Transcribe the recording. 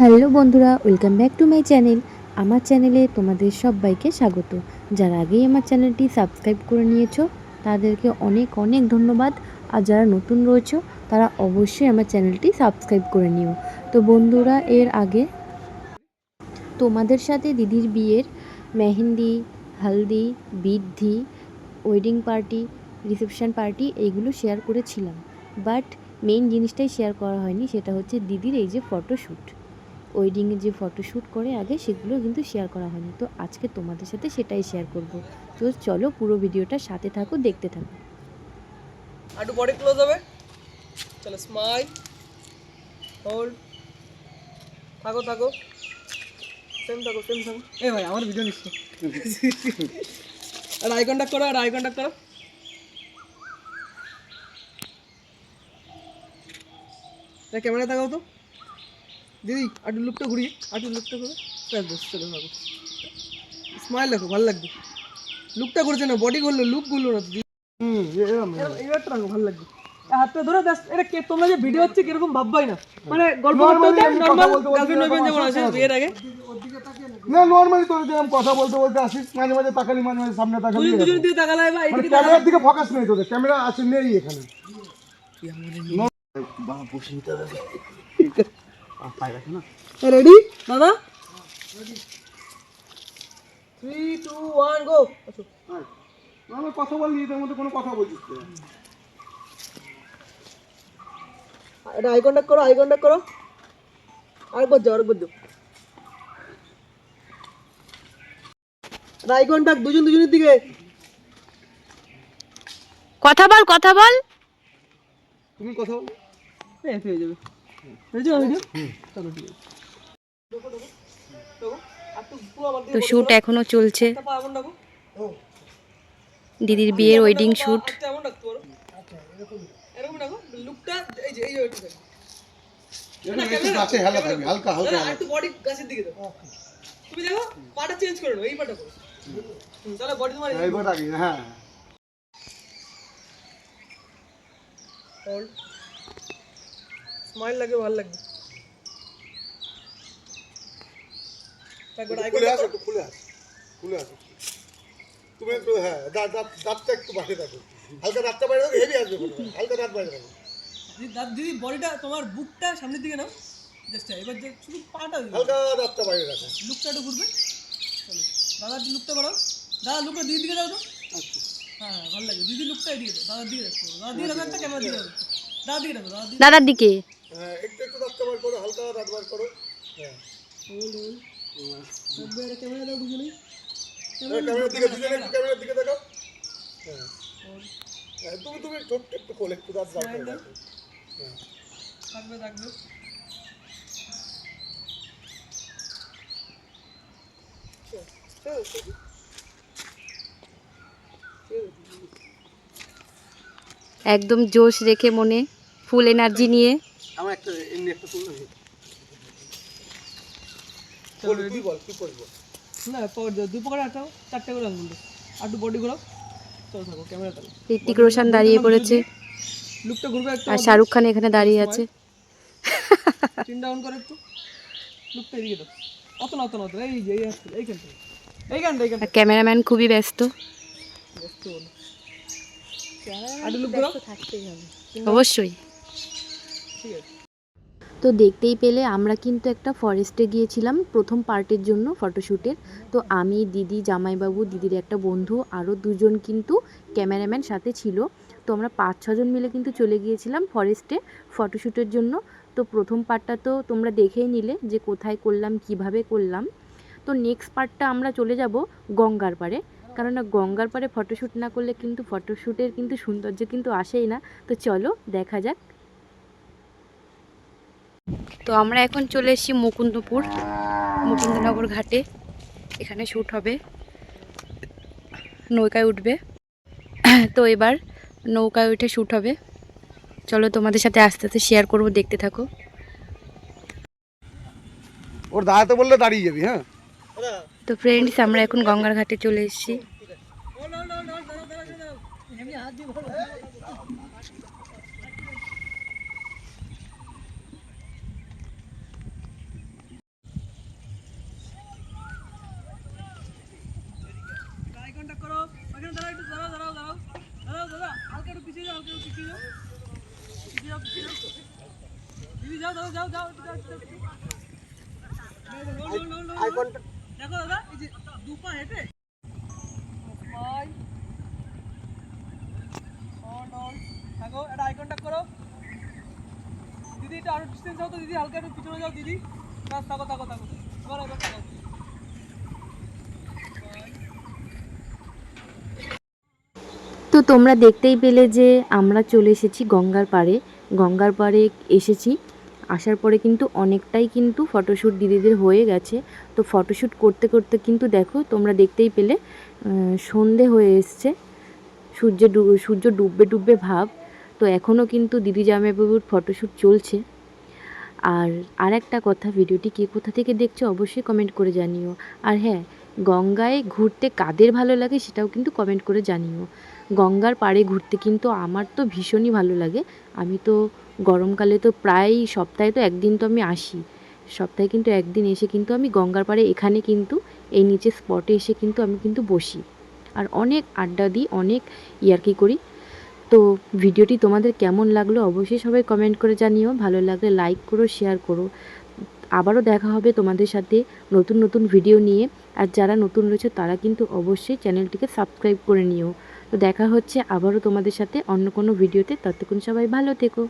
Hello বন্ধুরা welcome back to my channel আমার চ্যানেলে তোমাদের সবাইকে স্বাগত। যারা আগেই আমার চ্যানেলটি সাবস্ক্রাইব করে নিয়েছো, তাদেরকে অনেক অনেক ধন্যবাদ। আর যারা নতুন রয়েছো, তারা অবশ্যই আমার চ্যানেলটি সাবস্ক্রাইব করে নিও। তো বন্ধুরা, এর আগে তোমাদের সাথে দিদির বিয়ের মেহেন্দি, হালদি, বৃদ্ধি ওয়েডিং পার্টি রিসেপশান পার্টি এইগুলো শেয়ার করেছিলাম। বাট মেইন জিনিসটাই শেয়ার করা হয়নি, সেটা হচ্ছে দিদির এই যে ফটোশ্যুট ওয়েডিংয়ে যে ফটোশ্যুট করে আগে সেগুলো কিন্তু শেয়ার করা হয়নি। তো আজকে তোমাদের সাথে সেটাই শেয়ার করব। তো চলো পুরো ভিডিওটা সাথে থাকো দেখতে থাকো। একটু বডি ক্লোজ হবে। চলো স্মাইল হোল্ড থাকো থাকো। সেম থাকো সেম থাকো। এ ভাই আমার ভিডিও নিচ্ছ। আর আই কন্ট্যাক্ট করো আর আই কন্ট্যাক্ট করো। ক্যামেরা তাকাও তো। দিদি একটু লুকটা ঘুরিয়ে একটু লুকটা করে ব্যাস ব্যাস চলো থাকো স্মাইল দেখো ভালো লাগবে। লুকটা করেছে না বডি করল লুক করল না দিদি। এরম- এইবারটা রাখো ভালো লাগবে। হাতটা ধরে ব্যাস এটা কে তোমরা যে ভিডিও হচ্ছে কীরকম ভাববাই না। মানে গল্প করতে হতে গার্লফ্রেন্ড বয়ফ্রেন্ড যেমন আছে বিয়ের আগে। না। নর্মালি তোর যেরকম কথা বলতে বলতে আসিস মাঝে মাঝে তাকালি মাঝে মাঝে সামনে তাকালি দুজন দুজন দিয়ে তাকালাই বা মানে এইদিকে ক্যামেরার দিকে ফোকাস নেই তোদের ক্যামেরা আছে নেই এখানে। রেডি দাদা? থ্রি টু ওয়ান গো আমরা কথা বললি এদের মধ্যে কোনো কথা বলছিস? এটা আই কন্ট্যাক্ট করো আই কন্ট্যাক্ট করো। আরেকবার যাও আরেকবার যাও। আই কন্ট্যাক্ট দুজন দুজনের দিকে। কথা বল কথা বল। তুমি কথা বল। হয়ে যাবে। তো শ্যুট এখনও চলছে। দিদির বিয়ের ওয়েডিং শ্যুট হ্যাঁ। স্মাইল লাগে ভালো লাগবে খুলে আসো একটু খুলে আসো খুলে আসো। তুমি একটু হ্যাঁ দাঁত দাঁত দাঁতটা একটু বাইরে রাখো হালকা দাঁতটা বাইরে রাখো হেভি আসবে হালকা দাঁত বাইরে রাখো দিদি দাদা, বডিটা তোমার বুকটা সামনের দিকে নাও। জাস্ট এবার যে শুধু পাটা হালকা দাঁতটা বাইরে রাখো লুকটা একটু ঘুরবে। চলো দাদা লুকটা বাড়াও। দাদা লুকটা দিদির দিকে দাও তো। হ্যাঁ হ্যাঁ ভালো লাগে। দিদি লুকটা এদিকে দাও। দাদার দিকে দাদা দিকে রাখো। একটা ক্যামেরা দিকে রাখো দাদা দিকে রাখো। দাদা দিকে দাদার দিকে। হ্যাঁ একটু একটু দাঁতটা বার করো হালকা দাঁত বার করো। হ্যাঁ। হোল্ড হোল্ড ক্যামেরা দাও দুজনেই। ক্যামেরার দিকে দুজনে একটু ক্যামেরার দিকে দেখাও তুমি তুমি ছোট্ট একটু খোলে একটু দাঁত বার করে থাকবে থাকবে। একদম জোশ রেখে মনে ফুল এনার্জি নিয়ে। আমার একটা এমনি একটা তুলনা বল তুই বল তুই করব না পকেট দাও দুই পকেটে আটাও চারটে করে আঙুল দাও আর একটু বডি ঘোরাও। চলো থাকো ক্যামেরা থাকো। ঋত্বিক রোশন দাঁড়িয়ে পড়েছে। লুকটা ঘুরবে একটু আর শাহরুখ খান এখানে দাঁড়িয়ে আছে। চিন ডাউন করে একটু। লুকটা এদিকে দাও অত না অত না এই যে এই আসছে এইখান থেকে। এইখানটা এইখানটা ক্যামেরাম্যান খুবই ব্যস্ত। ব্যস্ত লুক ঘোরাও। অবশ্যই। তো দেখতেই পেলে আমরা কিন্তু একটা ফরেস্টে গিয়েছিলাম, প্রথম পার্টের জন্য ফটোশ্যুটের তো আমি, দিদি, জামাইবাবু, দিদির একটা বন্ধু, আরও দুজন কিন্তু ক্যামেরাম্যান সাথে ছিল। তো আমরা পাঁচ ছজন মিলে কিন্তু চলে গিয়েছিলাম ফরেস্টে ফটোশ্যুটের জন্য। তো প্রথম পার্টটা তো তোমরা দেখেই নিলে যে কোথায় করলাম, কীভাবে করলাম। তো নেক্সট পার্টটা আমরা চলে যাব গঙ্গার পাড়ে। কেননা গঙ্গার পাড়ে ফটোশ্যুট না করলে কিন্তু ফটোশ্যুটের কিন্তু সৌন্দর্য কিন্তু আসেই না। তো চলো দেখা যাক তো আমরা এখন চলে এসেছি মুকুন্দপুর মুকুন্দনগর ঘাটে। এখানে শ্যুট হবে। নৌকায় উঠবে। তো এবার নৌকায় উঠে শ্যুট হবে। চলো তোমাদের সাথে আস্তে আস্তে শেয়ার করব দেখতে থাকো। ওর দাঁড়াতে বললে দাঁড়িয়ে যাবি হ্যাঁ? তো ফ্রেন্ডস আমরা এখন গঙ্গার ঘাটে চলে এসেছি। দেখো দাদা এই যে আই কন্ট্যাক্ট করো দিদি এটা আরও ডিস্টেন্স হতো দিদি হালকা একটু পিছনে যাও দিদি থাকো থাকো থাকো এবার এবার থাকো তো তোমরা দেখতেই পেলে যে আমরা চলে এসেছি গঙ্গার পাড়ে। গঙ্গার পাড়ে এসেছি। আসার পরে কিন্তু অনেকটাই কিন্তু ফটোশ্যুট দিদিদের হয়ে গেছে। তো ফটোশ্যুট করতে করতে কিন্তু দেখো তোমরা দেখতেই পেলে সন্ধে হয়ে এসছে। সূর্য সূর্য ডুববে ডুববে ভাব। তো এখনও কিন্তু দিদি জামাইবাবুর ফটোশ্যুট চলছে। আর আর একটা কথা, ভিডিওটি কে কোথা থেকে দেখছ অবশ্যই কমেন্ট করে জানিও। আর হ্যাঁ গঙ্গায় ঘুরতে কাদের ভালো লাগে সেটাও কিন্তু কমেন্ট করে জানিও। গঙ্গার পাড়ে ঘুরতে কিন্তু আমার তো ভীষণই ভালো লাগে। আমি তো গরমকালে তো প্রায় সপ্তাহে তো একদিন তো আমি আসি। সপ্তাহে কিন্তু একদিন এসে কিন্তু আমি গঙ্গার পাড়ে এখানে কিন্তু এই নিচে স্পটে এসে কিন্তু আমি কিন্তু বসি। আর অনেক আড্ডা দিই, অনেক ইয়ার্কি করি। তো ভিডিওটি তোমাদের কেমন লাগল অবশ্যই সবাই কমেন্ট করে জানিও। ভালো লাগলে লাইক করো শেয়ার করো। আবারও দেখা হবে তোমাদের সাথে নতুন নতুন ভিডিও নিয়ে। আর যারা নতুন রয়েছে, তারা কিন্তু অবশ্যই চ্যানেলটিকে সাবস্ক্রাইব করে নিও। তো দেখা হচ্ছে আবারও তোমাদের সাথে অন্য কোনো ভিডিওতে ততক্ষণ সবাই ভালো থেকো।